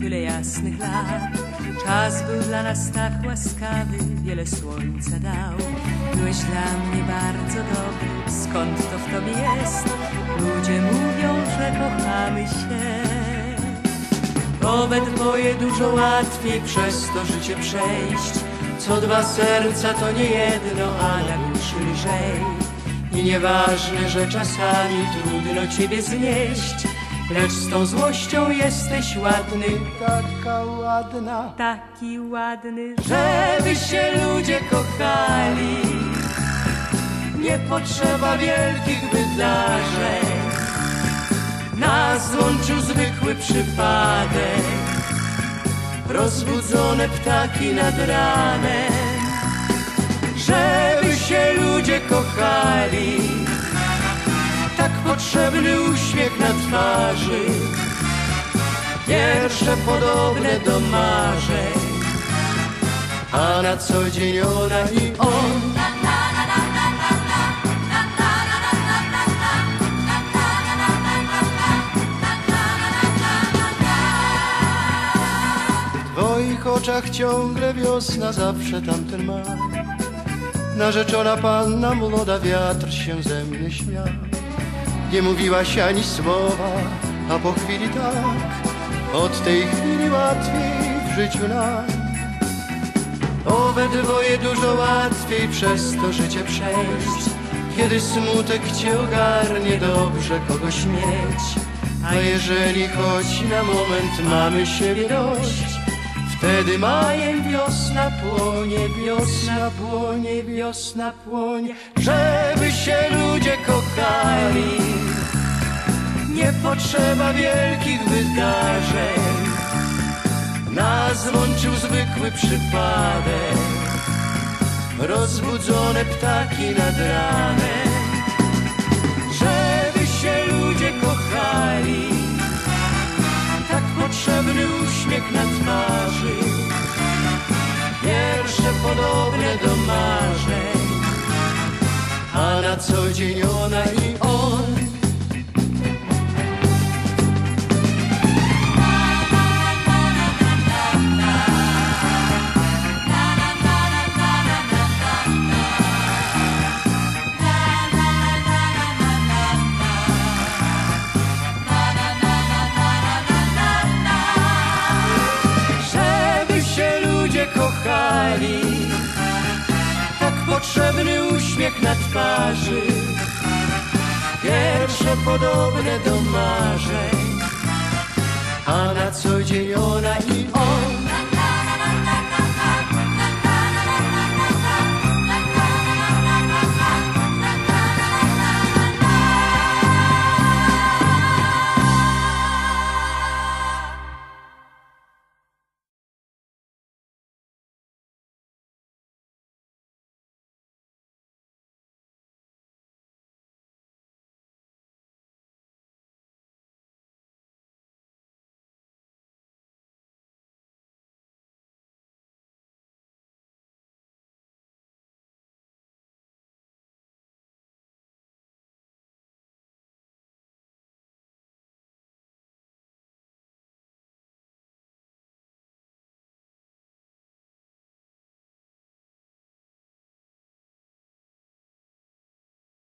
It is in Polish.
tyle jasnych lat. Czas był dla nas tak łaskawy, wiele słońca dał. Byłeś dla mnie bardzo dobry, skąd to w tobie jest? Ludzie mówią, że kochamy się. Obydwoje dużo łatwiej przez to życie przejść. Co dwa serca to nie jedno, a na lżej. I nieważne, że czasami trudno ciebie znieść, lecz z tą złością jesteś ładny, Taka ładna, taki ładny, żeby się ludzie kochali. Nie potrzeba wielkich wydarzeń, nas łączył zwykły przypadek. Rozbudzone ptaki nad ranem, potrzebny uśmiech na twarzy, wiersze podobne do marzeń, a na co dzień ona i on. twoich oczach ciągle wiosna, zawsze tamten maj. Narzeczona panna młoda, wiatr się ze mnie śmiał. Nie mówiłaś ani słowa, a po chwili tak, od tej chwili łatwiej w życiu nam. Obydwoje dużo łatwiej przez to życie przejść Kiedy smutek cię ogarnie, dobrze kogoś mieć A jeżeli choć na moment mamy siebie dość Wtedy majem wiosna płonie, wiosna płonie, wiosna płonie Żeby się ludzie potrzeba wielkich wydarzeń. Nas łączył zwykły przypadek. Rozbudzone ptaki nad ranem. Żeby się ludzie kochali. Tak potrzebny uśmiech na twarzy. Wiersze podobne do marzeń. A na co dzień ona i on potrzebny uśmiech na twarzy, wiersze podobne do marzeń, a na co dzień.